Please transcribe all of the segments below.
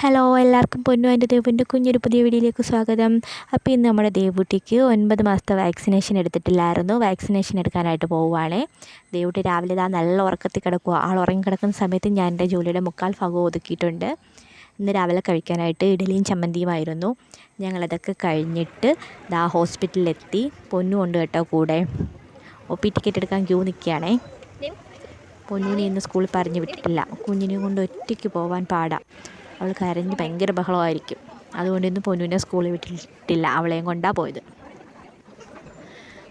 Hello എല്ലാവർക്കും പൊന്നു. എന്റെ ദേവുന്റെ കുഞ്ഞൊരു പുതിയ വീഡിയോയിലേക്ക് സ്വാഗതം. അപ്പോൾ ഇന്ന് നമ്മുടെ ദേവുട്ടിക്ക് ഒൻപത് മാസത്തെ വാക്സിനേഷൻ എടുത്തിട്ടില്ലായിരുന്നു. വാക്സിനേഷൻ എടുക്കാനായിട്ട് പോവുകയാണ്. ദേവുട്ടി രാവിലെ ഇതാ നല്ല ഉറക്കത്തിൽ കിടക്കുക ആൾ ഉറങ്ങി കിടക്കുന്ന സമയത്ത് ഞാൻ എന്റെ ജോലിയുടെ മുക്കാൽ ഭാഗം ഒതുക്കിയിട്ടുണ്ട്. ഇന്ന് രാവിലെ കഴിക്കാനായിട്ട് ഇഡലിയും ചമ്മന്തിയുമായിരുന്നു ഞങ്ങളതൊക്കെ കഴിഞ്ഞിട്ട് ദാ ഹോസ്പിറ്റലിലെത്തി. പൊന്നു കൊണ്ട് കേട്ടോ കൂടെ. ഒ പി ടിക്കറ്റ് എടുക്കാൻ ക്യൂ നിൽക്കുകയാണേ. പൊന്നുവിനെ ഇന്ന് സ്കൂളിൽ പറഞ്ഞു വിട്ടിട്ടില്ല. കുഞ്ഞിനെ കൊണ്ട് ഒറ്റയ്ക്ക് പോകാൻ പാടാം. അവൾ കരഞ്ഞ് ഭയങ്കര ബഹളമായിരിക്കും. അതുകൊണ്ട് ഇന്ന് പൊന്നുവിനെ സ്കൂളിൽ വിട്ടിട്ടില്ല. അവളെയും കൊണ്ടാണ് പോയത്.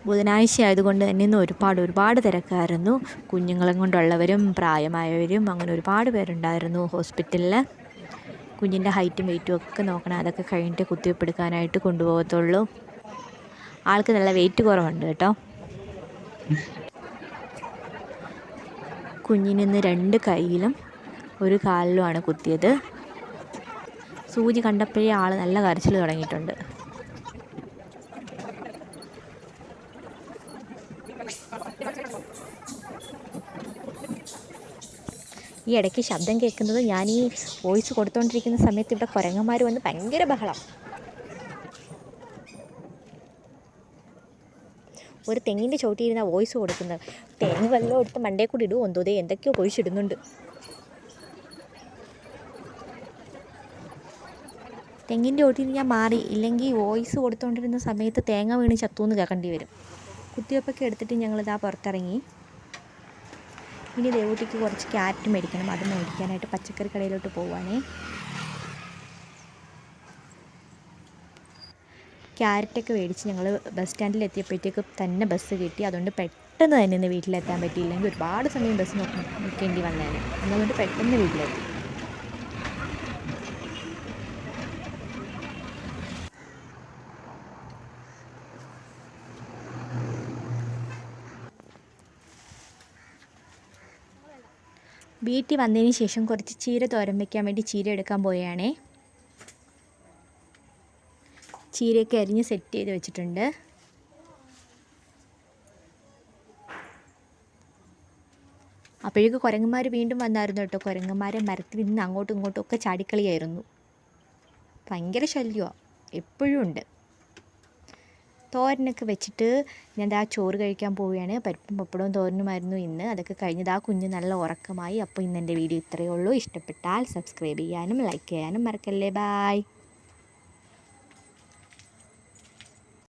ബുധനാഴ്ച ആയതുകൊണ്ട് തന്നെ ഇന്ന് ഒരുപാട് ഒരുപാട് തിരക്കായിരുന്നു. കുഞ്ഞുങ്ങളും കൊണ്ടുള്ളവരും പ്രായമായവരും അങ്ങനെ ഒരുപാട് പേരുണ്ടായിരുന്നു ഹോസ്പിറ്റലിൽ. കുഞ്ഞിന്റെ ഹൈറ്റും വെയിറ്റും ഒക്കെ നോക്കണം. അതൊക്കെ കഴിഞ്ഞിട്ട് കുത്തിവെപ്പ് എടുക്കാനായിട്ട് കൊണ്ടുപോകത്തുള്ളൂ. ആൾക്ക് നല്ല വെയിറ്റ് കുറവുണ്ട് കേട്ടോ. കുഞ്ഞിനിന്ന് രണ്ട് കൈയിലും ഒരു കാലിലുമാണ് കുത്തിയത്. സൂചി കണ്ടപ്പോഴേ ആൾ നല്ല കരച്ചിൽ തുടങ്ങിയിട്ടുണ്ട്. ഈ ഇടയ്ക്ക് ശബ്ദം കേൾക്കുന്നത് ഞാൻ ഈ വോയിസ് കൊടുത്തുകൊണ്ടിരിക്കുന്ന സമയത്ത് ഇവിടെ കുരങ്ങന്മാർ വന്ന് ഭയങ്കര ബഹളം. ഒരു തെങ്ങിന്റെ ചോട്ടിയിരുന്ന വോയിസ് കൊടുക്കുന്നത്. തേങ്ങ വെള്ളം എടുത്ത് മണ്ടേ കൂടി ഇടുമോ എന്തോ എന്തൊക്കെയോ കുഴിച്ചിടുന്നുണ്ട്. തെങ്ങിന്റെ ഓട്ടിൽ ഞാൻ മാറി. ഇല്ലെങ്കിൽ വോയിസ് കൊടുത്തുകൊണ്ടിരുന്ന സമയത്ത് തേങ്ങ വീണ് ചത്തുവെന്ന് കേൾക്കേണ്ടി വരും. കുത്തിവെപ്പൊക്കെ എടുത്തിട്ട് ഞങ്ങളിതാ പുറത്തിറങ്ങി. ഇനി ദേവൂട്ടിക്ക് കുറച്ച് ക്യാരറ്റ് മേടിക്കണം. അത് മേടിക്കാനായിട്ട് പച്ചക്കറി കടയിലോട്ട് പോവാണേ. ക്യാരറ്റൊക്കെ മേടിച്ച് ഞങ്ങൾ ബസ് സ്റ്റാൻഡിൽ എത്തിയപ്പോഴത്തേക്ക് തന്നെ ബസ് കിട്ടി. അതുകൊണ്ട് പെട്ടെന്ന് തന്നെ ഇന്ന് വീട്ടിലെത്താൻ പറ്റിയില്ലെങ്കിൽ ഒരുപാട് സമയം ബസ് നിൽക്കേണ്ടി വന്നേനെ. അതുകൊണ്ട് പെട്ടെന്ന് വീട്ടിലെത്തി. വീട്ടിൽ വന്നതിന് ശേഷം കുറച്ച് ചീര തോരൻ വയ്ക്കാൻ വേണ്ടി ചീര എടുക്കാൻ പോയാണ് ചീരയൊക്കെ അരിഞ്ഞ് സെറ്റ് ചെയ്ത് വെച്ചിട്ടുണ്ട്. അപ്പോഴേക്ക് കുരങ്ങന്മാർ വീണ്ടും വന്നായിരുന്നു കേട്ടോ. കുരങ്ങന്മാരെ മരത്തിൽ നിന്ന് അങ്ങോട്ടും ഇങ്ങോട്ടും ഒക്കെ ചാടിക്കളിയായിരുന്നു. ഭയങ്കര ശല്യമാണ് എപ്പോഴും ഉണ്ട്. തോരനൊക്കെ വെച്ചിട്ട് ഞാൻ ആ ചോറ് കഴിക്കാൻ പോവുകയാണ്. പരിപ്പും പപ്പടവും തോരനുമായിരുന്നു ഇന്ന്. അതൊക്കെ കഴിഞ്ഞത് ആ കുഞ്ഞ് നല്ല ഉറക്കമായി. അപ്പോൾ ഇന്ന് എന്റെ വീഡിയോ ഇത്രയേ ഉള്ളൂ. ഇഷ്ടപ്പെട്ടാൽ സബ്സ്ക്രൈബ് ചെയ്യാനും ലൈക്ക് ചെയ്യാനും മറക്കല്ലേ. ബായ്